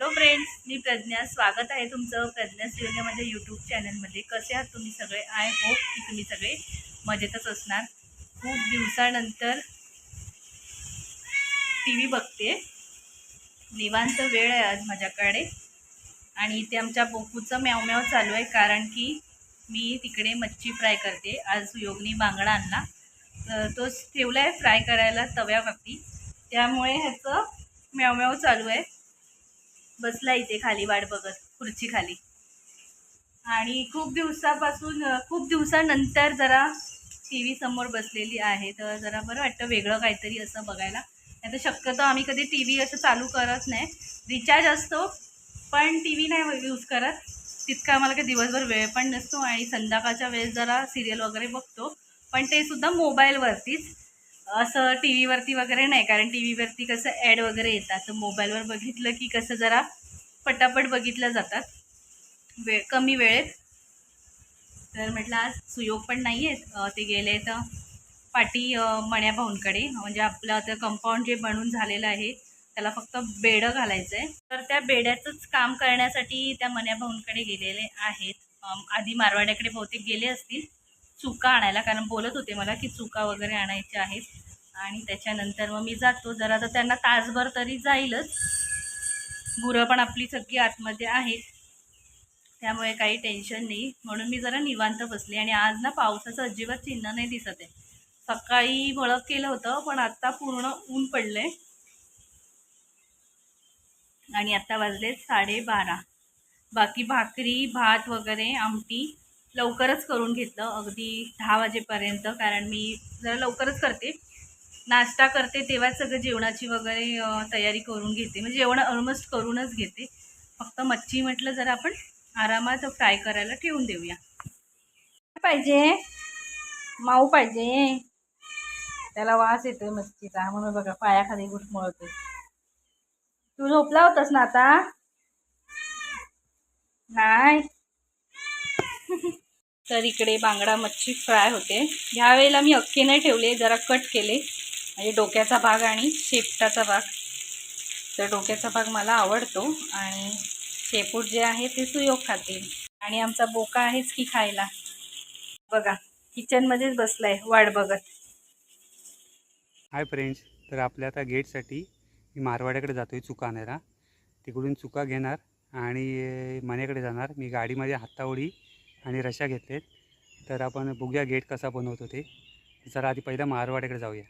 Hello friends मी प्रज्ञा. स्वागत आहे तुमचं प्रज्ञा सिवंगे माझ्या यूट्यूब चॅनलमध्ये. कसे आहात तुम्ही सगळे? आय होप की तुम्ही सगळे मजेतच असणार. खूप दिवसानंतर टी व्ही बघते निवांत वेळ आहे आज माझ्याकडे. आणि इथे आमच्या बोकूचं म्यावम्याव चालू आहे कारण की मी तिकडे मच्छी फ्राय करते. आज योगनी बांगडा आणला. तोच तो ठेवला आहे फ्राय करायला तव्यावरती. त्यामुळे ह्याचं म्यावम्याव चालू आहे. बसला इथे खाली वाट बघत खुर्ची खाली. आणि खूप दिवसापासून खूप दिवसानंतर जरा टी व्ही समोर बसलेली आहे तर जरा बरं वाटतं वेगळं काहीतरी असं बघायला. नाही तर शक्यतो आम्ही कधी टी व्ही असं चालू करत नाही. रिचार्ज असतो पण टी व्ही नाही यूज करत. तितका आम्हाला काही दिवसभर वेळ पण नसतो आणि संध्याकाळच्या वेळेस जरा सिरियल वगैरे बघतो. पण ते सुद्धा मोबाईलवरतीच असं टी व्हीवरती वगैरे नाही कारण टी व्हीवरती कसं ॲड वगैरे येतात. तर मोबाईलवर बघितलं की कसं जरा पटापट बघितल्या जातात. वेळ कमी वेळेत. तर म्हटलं आज सुयोग पण नाही आहेत ते गेले तर पाटी अं, मण्या भाऊंकडे. म्हणजे आपलं आता कंपाऊंड जे बनून झालेलं आहे त्याला फक्त बेडं घालायचं आहे तर त्या बेड्याचंच काम करण्यासाठी त्या मण्या भाऊंकडे गेलेले आहेत. आधी मारवाड्याकडे बहुतेक गेले असतील. चुका आणायला कारण बोलत होते मला की चुका वगैरे आणायच्या आहेत. आणि त्याच्यानंतर मग मी जातो. जरा तर त्यांना तासभर तरी जाईलच. गुरं पण आपली सगळी आतमध्ये आहेत. त्यामुळे काही टेन्शन नाही. म्हणून मी जरा निवांत बसले. आणि आज ना पावसाचं अजिबात चिन्ह नाही दिसत आहे. सकाळी मळक केलं होतं पण आत्ता पूर्ण ऊन पडलंय. आणि आत्ता वाजले साडेबारा. बाकी भाकरी भात वगैरे आमटी. लवकरच करून घेतलं अगदी दहा वाजेपर्यंत. कारण मी जरा लवकरच करते. नाश्ता करते तेव्हाच सगळं जेवणाची वगैरे तयारी करून घेते. म्हणजे जेवण ऑलमोस्ट करूनच घेते. फक्त मच्छी म्हटलं जर आपण आरामात फ्राय करायला ठेवून देऊया. काय पाहिजे? माऊ पाहिजे? त्याला वास येतोय मच्छीचा. म्हणून बघा पायाखाली घुटमळतोय तू झोपला होतास ना आता? नाही. तर इकडे बांगडा मच्छी फ्राय होते. ह्या वेळेला मी अख्खे नाही ठेवले जरा कट केले. म्हणजे डोक्याचा भाग आणि शेपटाचा भाग. तर डोक्याचा भाग मला आवडतो आणि शेपूट जे आहे ते सुयोग खाते. आणि आमचा बोका आहेच की खायला. बघा किचनमध्येच बसलाय वाट बघत. हाय फ्रेंड्स तर आपल्या आता गेटसाठी मी मारवाड्याकडे जातो आहे चुका आणायला. तिकडून चुका घेणार आणि मनेकडे मण्याकडे जाणार. मी गाडीमध्ये हातावडी आणि रशा घेतलेत. तर आपण बघूया गेट कसा बनवतो ते. जरा आधी पहिला महारवाड्याकडे जाऊया.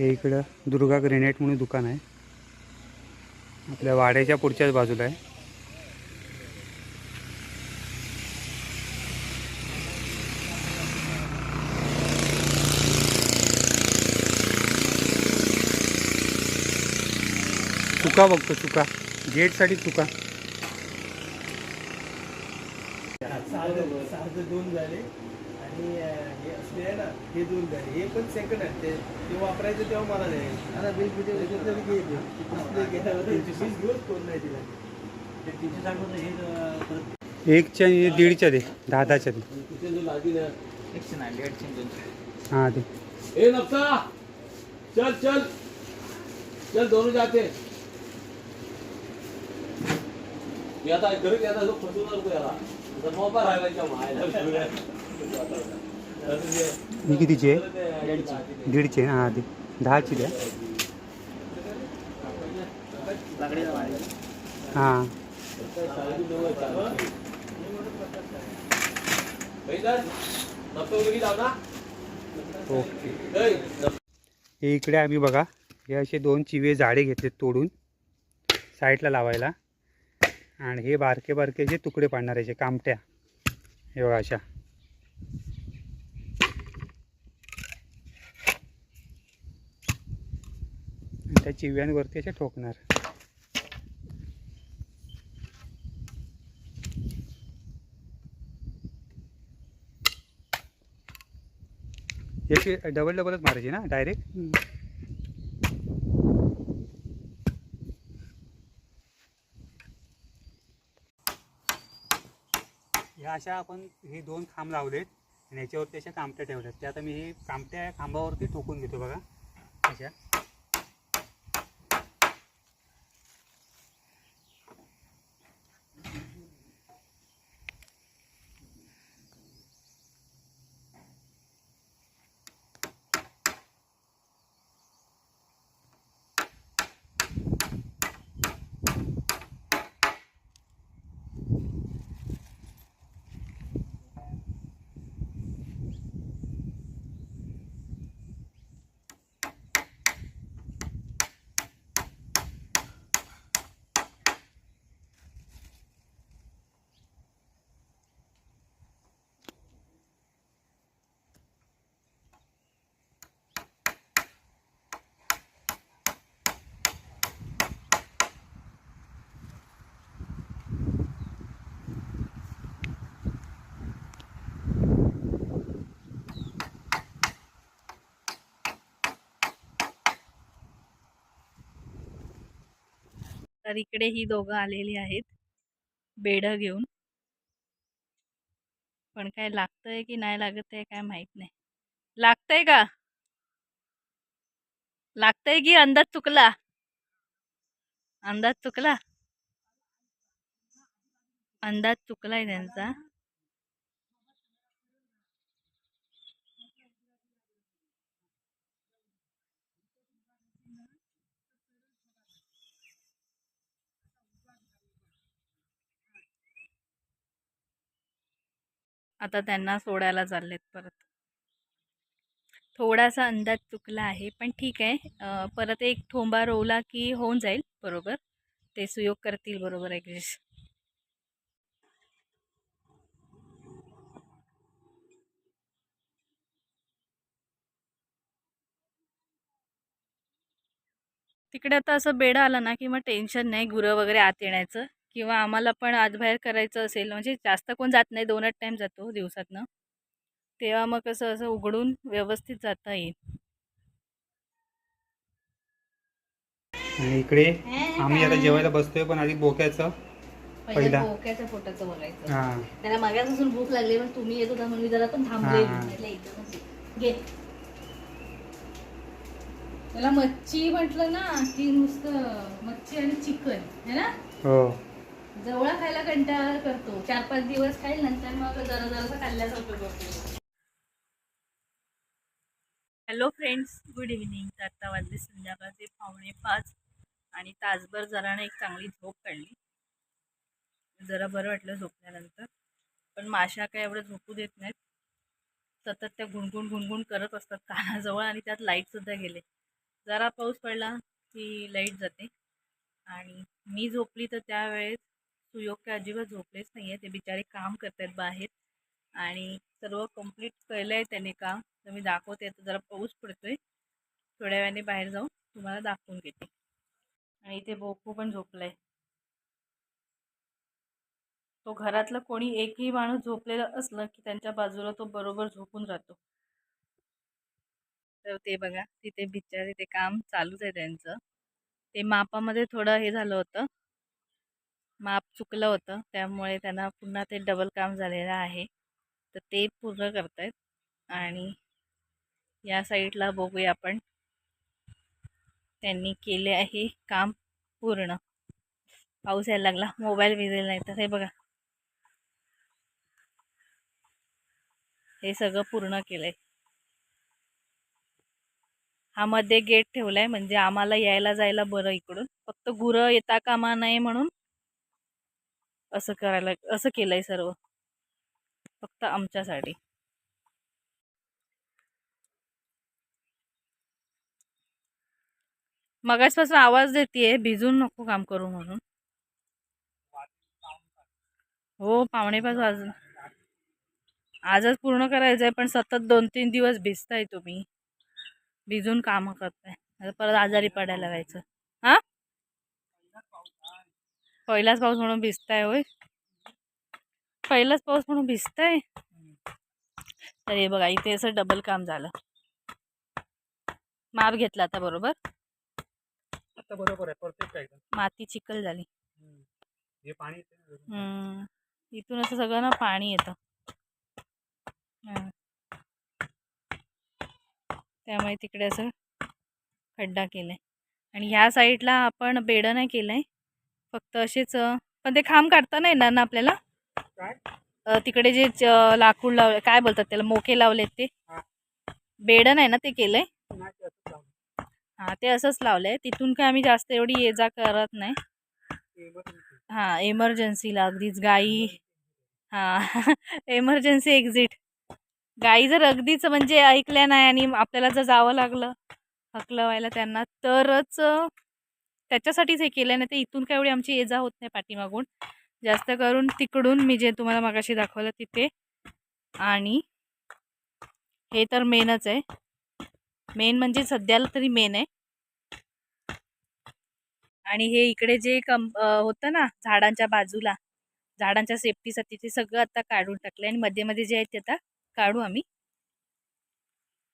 हे इकडं दुर्गा ग्रेनेट म्हणून दुकान आहे. आपल्या वाड्याच्या पुढच्याच बाजूला आहे. चुका बघतो चुका. गेटसाठी चुका. दोन झाले. आणि हे असले आहे ना हे दोन झाले हे पण सेकंड आहे ते ते वापरायचं तेव्हा मला नाही. आता बिल किती वीस दिवस कोण नाही दिला ते तीनशे साठ होतं हे अं, परत एकच्या आणि दीडच्या दे दहा दहाच्या दे. तिथे जो लागेल एकशे नाही दीडशे दोनशे. हां दे. ए नक्सा चल चल. चल दोनों जाते. मी आता घरी आता जो फसवणार नको याला. ही कितीची आहे दीडची. हां दहाची द्या. हां. ओके. इकडे आम्ही बघा हे असे दोन चिवे झाडे घेतलेत तोडून साईडला लावायला. आणि हे बारके बारके जे तुकडे पाडणार याचे कामट्या हे बघा अशा. त्या चिव्यांवरती असे ठोकणार. याची डबल डबलच मारायची ना डायरेक्ट अशा आपण हे दोन खांब लावलेत आणि याच्यावरती अशा कामट्या ठेवल्यात. त्या आता मी हे कामट्या खांबावरती ठोकून घेतो बघा. अशा. तर इकडे ही दोघं आलेली आहेत. बेडं घेऊन. पण काय लागतंय की नाही लागत आहे काय माहीत नाही. लागतंय का? लागतंय की अंदाज चुकला? अंदाज चुकला? अंदाज चुकलाय त्यांचा. आता त्यांना सोडायला चाललेत परत. थोडासा अंदाज चुकला आहे पण ठीक आहे. परत एक ठोंबा रोवला की होऊन जाईल बरोबर? ते सुयोग करतील बरोबर ॲडजस्ट तिकडे आता असं बेडा आला ना की मग टेन्शन नाही गुरं वगैरे आत येण्याचं? किंवा आम्हाला पण आतबाहेर करायचं असेल म्हणजे जास्त कोण जात नाही दोनच टाईम जातो दिवसातनं. तेव्हा मग कसं असं उघडून व्यवस्थित जाता येईल. आणि इकडे आम्ही आता जेवायला बसतोय पण आधी बोक्याचं पहिला. बोक्याच्या पोटाचं बघायचं हां. त्याला भूक लागली पण तुम्ही येत होता म्हणून मी जरा पण थांबले हा. म्हटलं इथं बस. घे. त्याला मच्छी म्हटलं ना की नुसतं मच्छी आणि चिकन है ना? हो. जवळा खायला कंटाळा करतो. चार पाच दिवस खाईल नंतर मग जरा जरासा खाल्ल्यासारखं करतो हॅलो फ्रेंड्स गुड इव्हिनिंग तर आता वाजले संध्याकाळचे पावणे पाच आणि तासभर जराने एक चांगली झोप काढली. जरा बरं वाटलं झोपल्यानंतर. पण माशा काय एवढं झोपू देत नाहीत. सतत त्या गुणगुण गुणगुण करत असतात कानाजवळ आणि त्यात लाईटसुद्धा गेले. जरा पाऊस पडला की लाइट जाते. आणि मी झोपली तर त्यावेळेस सुयोग अजिबात झोपलेच नाही आहे ते बिचारे काम करत आहेत बाहेर. आणि सर्व कंप्लीट केलं आहे त्याने काम. तर मी दाखवते. आता जरा पाऊस पडतोय. थोड्या वेळाने बाहेर जाऊन तुम्हाला दाखवून घेते आणि इथे बोकू पण झोपलाय. तो घरातलं कोणी एकही माणूस झोपलेलं असलं की त्यांच्या बाजूला तो बरोबर झोपून राहतो. तर ते बघा तिथे बिचारे ते काम चालूच आहे त्यांचं. ते मापामध्ये थोडं हे झालं होतं. माप चुकलं होतं त्यामुळे त्यांना पुन्हा ते डबल काम झालेलं आहे. तर ते पूर्ण करतायत आणि या साईडला बघूया आपण. त्यांनी केले आहे काम पूर्ण. पाऊस यायला लागला मोबाईल विजेल नाही तर हे बघा. हे सगळं पूर्ण केलंय. हा मध्ये गेट ठेवलाय म्हणजे आम्हाला यायला जायला बरं इकडून. फक्त गुरं येता कामा नये म्हणून असं करायला असं केलंय सर्व. फक्त आमच्यासाठी. मगाचपासून आवाज देते भिजून नको काम करू म्हणून. हो पावणेपाच वाज आजच पूर्ण करायचं आहे पण सतत दोन तीन दिवस भिजताय तुम्ही. भिजून कामं करताय. परत आजारी पडायला व्हायचं हा? पहिलाच पाऊस म्हणून भिजताय होय. पहिलाच पाऊस म्हणून भिजताय? तर हे बघा इथे असं डबल काम झालं. माप घेतला आता बरोबर? आता बरोबर आहे परफेक्ट आहे एकदम. माती चिखल झाली. हे पाणी. इथून असं सगळं ना पाणी येतं. त्यामुळे तिकडे असं खड्डा केलाय. आणि ह्या साईडला आपण बेडं नाही केलंय. फक्त असेच पण ते खांब काढता नाही येणार ना आपल्याला? तिकडे जे लाकूड लावले काय बोलतात त्याला मोके लावलेत ते. बेडं नाही ना ते केलंय. हा ते असंच लावलंय. तिथून काय आम्ही जास्त एवढी ये जा करत नाही. हां एमर्जन्सीला अगदीच गाई. हां एमर्जन्सी एक्झिट गाई जर अगदीच म्हणजे ऐकल्या नाही आणि आपल्याला जर जावं लागलं हकलवायला त्यांना तरच त्याच्यासाठीच हे केलं नाही ते इथून काय एवढी आमची ये जा होत नाही पाठीमागून. जास्त करून तिकडून मी जे तुम्हाला मागाशी दाखवलं तिथे. आणि हे तर मेनच आहे. मेन म्हणजे सध्याला तरी मेन आहे. आणि हे इकडे जे कम होतं ना झाडांच्या बाजूला झाडांच्या सेफ्टीसाठी ते सगळं आता काढून टाकलं आणि मध्ये मध्ये जे आहे ते आता काढू आम्ही.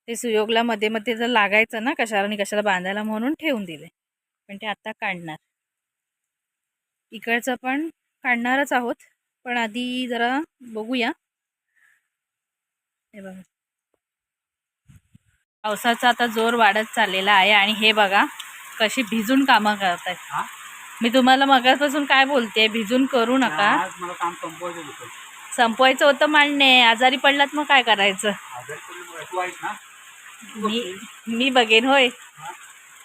ते सुयोगला मध्ये मध्ये जर लागायचं ना कशाला आणि कशाला बांधायला म्हणून ठेवून दिले पण ते आता काढणार. इकडचं पण काढणारच आहोत पण आधी जरा बघूया. हे बघा. पावसाचा आता जोर वाढत चाललेला आहे आणि हे बघा कशी भिजून कामं करतायत. हा? मी तुम्हाला मगापासून काय बोलते भिजून करू नका. संपवायचं होतं. मान्य आजारी पडलात मग काय करायचं? मी मी बघेन होय.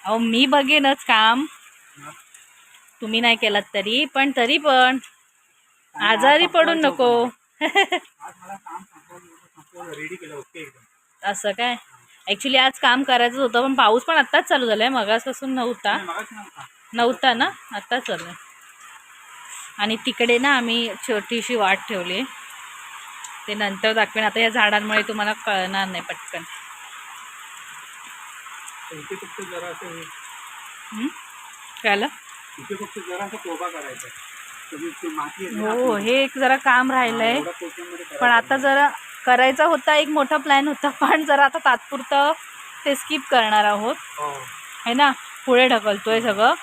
अहो मी बघेनच काम. तुम्ही नाही केलात तरी पण तरी पण. आजारी पडून नको. असं काय? ॲक्च्युली आज काम करायचं होतं पण पाऊस पण आत्ताच चालू झालाय. मगापासून नव्हता. नव्हता ना? आत्ताच चालू आहे. आणि तिकडे ना आम्ही छोटीशी वाट ठेवली. ते नंतर दाखवेन. आता या झाडांमुळे तुम्हाला कळणार नाही पटकन. इथे फक्त जरा असं हे. हं? कळलं इथे फक्त जरा असं कोबा करायचा हो हे एक जरा काम राहिलंय. पण. आता जरा करायचा होता एक मोठा प्लॅन होता पण जरा आता तात्पुरतं ते स्किप करणार आहोत. हो. है ना? पुढे ढकलतोय सगळं.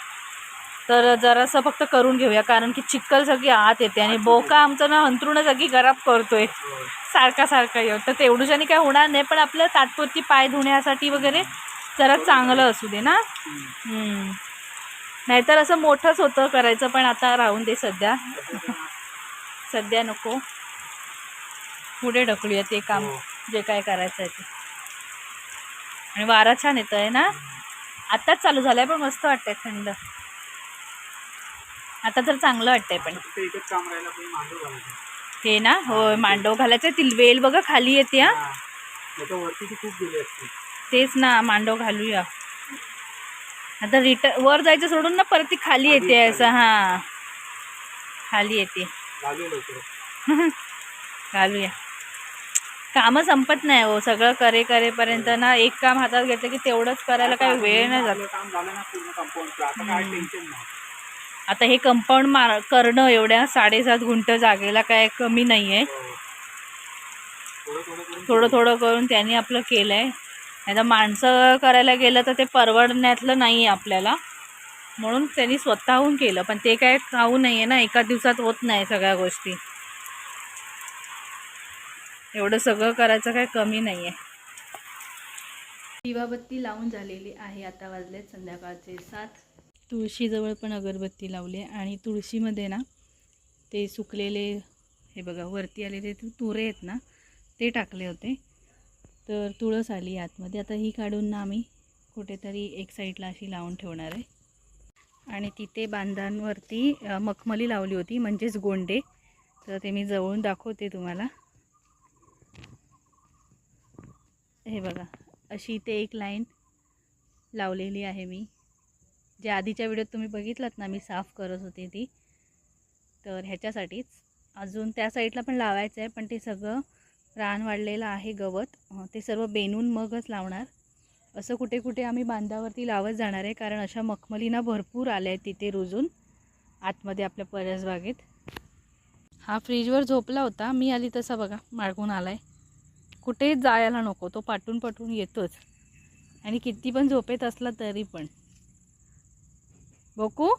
तर जरासं फक्त करून घेऊया कारण की चिक्कल सगळी आत येते आणि बोका आमचं ना हंतरुणं सगळी खराब करतोय. हो. सारखा सारखा येऊ तर तेवढूच्याने काय होणार नाही पण आपलं तात्पुरती पाय धुण्यासाठी वगैरे जरा चांगलं असू दे ना. नाहीतर असं मोठंच होतं करायचं पण आता राहून दे सध्या. सध्या नको. पुढे ढकलूया ते काम हो. जे काय करायचं आहे ते. आणि वारा छान येत आहे ना? आत्ताच चालू झालाय पण मस्त वाटतंय थंड. आता तर चांगलं वाटतंय पण. हे ना? होय मांडव घालायचं ती वेल बघा खाली येते हा. खूप तेच ना मांडव घालूया. आता रिटर्न वर जायचं सोडून ना परत ती खाली येते असं हा. खाली येते. घालूया. कामं संपत नाही हो सगळं करे करेपर्यंत ना एक काम हातात घेतलं की तेवढंच करायला काही वेळ नाही जात. आता हे कंपाऊंड मार करणं एवढ्या साडेसात गुंठ जागेला काय कमी नाही आहे हो. थोडं थोडं करून थोडं थोडं करून त्यांनी आपलं केलं आहे नाही तर माणसं करायला गेलं तर ते परवडण्यातलं नाही आहे आपल्याला. म्हणून त्यांनी स्वतःहून केलं. पण ते काय खाऊ नाही आहे ना एका दिवसात होत नाही सगळ्या गोष्टी. एवढं सगळं करायचं काय कमी नाही आहे दिवाबत्ती लावून झालेली आहे. आता वाजलेत संध्याकाळचे सात. तुळशीजवळ पण अगरबत्ती लावली आहे. आणि तुळशीमध्ये ना ते सुकलेले हे बघा वरती आलेले ते तुरे आहेत ना ते टाकले होते. तर तुळस आली आतमध्ये. आता ही काढून ना आम्ही कुठेतरी एक साईडला अशी लावून ठेवणार आहे. आणि तिथे बांधांवरती मखमली लावली होती म्हणजेच गोंडे. तर ते मी जवळून दाखवते तुम्हाला. हे बघा अशी इथे एक लाईन लावलेली आहे मी. जे आधीच्या व्हिडिओत तुम्ही बघितलात ना मी साफ करत होते ती. तर ह्याच्यासाठीच. अजून त्या साईडला पण लावायचं आहे पण ते सगळं रान वाढलेलं आहे गवत. ते सर्व बेनून मगच लावणार. असं कुठे कुठे आम्ही बांधावरती लावत जाणार आहे कारण अशा मखमलीना भरपूर आल्या आहेत तिथे रुजून आतमध्ये आपल्या परसबागेत. हा फ्रीजवर झोपला होता. मी आली तसा बघा माळगून आहे कुठेच जायला नको तो पाटून पाटून येतोच. आणि किती पण झोपेत असला तरी पण. बघू.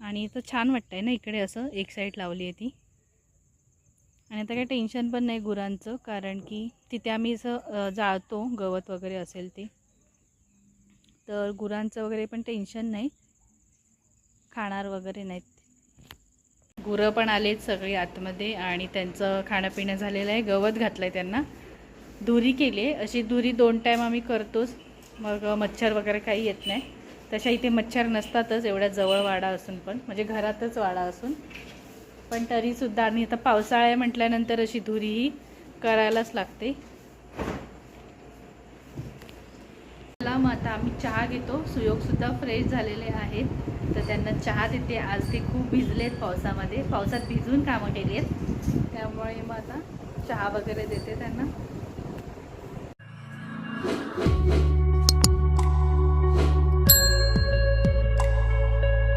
आणि तर छान वाटतंय ना इकडे असं एक साईड लावली आहे ती. आणि आता काही टेन्शन पण नाही गुरांचं कारण की तिथे आम्ही असं जाळतो गवत वगैरे असेल ते. तर गुरांचं वगैरे पण टेन्शन नाही. खाणार वगैरे नाहीत. गुरं पण आलेत सगळी आतमध्ये आणि त्यांचं खाणंपिणं झालेलं आहे. गवत घातलं आहे त्यांना. दुरी केली आहे. अशी दुरी दोन टाईम आम्ही करतोच. मग मच्छर वगैरे काही येत नाही. तशा इथे मच्छर नसतातच. एवढ्या जवळ वाडा असून पण. म्हणजे घरातच वाडा असून. पण तरीसुद्धा आणि आता पावसाळा म्हटल्यानंतर अशी धुरी ही करायलाच लागते. चला मग आता आम्ही चहा घेतो. सुयोगसुद्धा फ्रेश झालेले आहेत. तर त्यांना चहा देते. आज ते खूप भिजलेत पावसामध्ये. पावसात भिजून कामं केली आहेत. त्यामुळे मग आता चहा वगैरे देते त्यांना.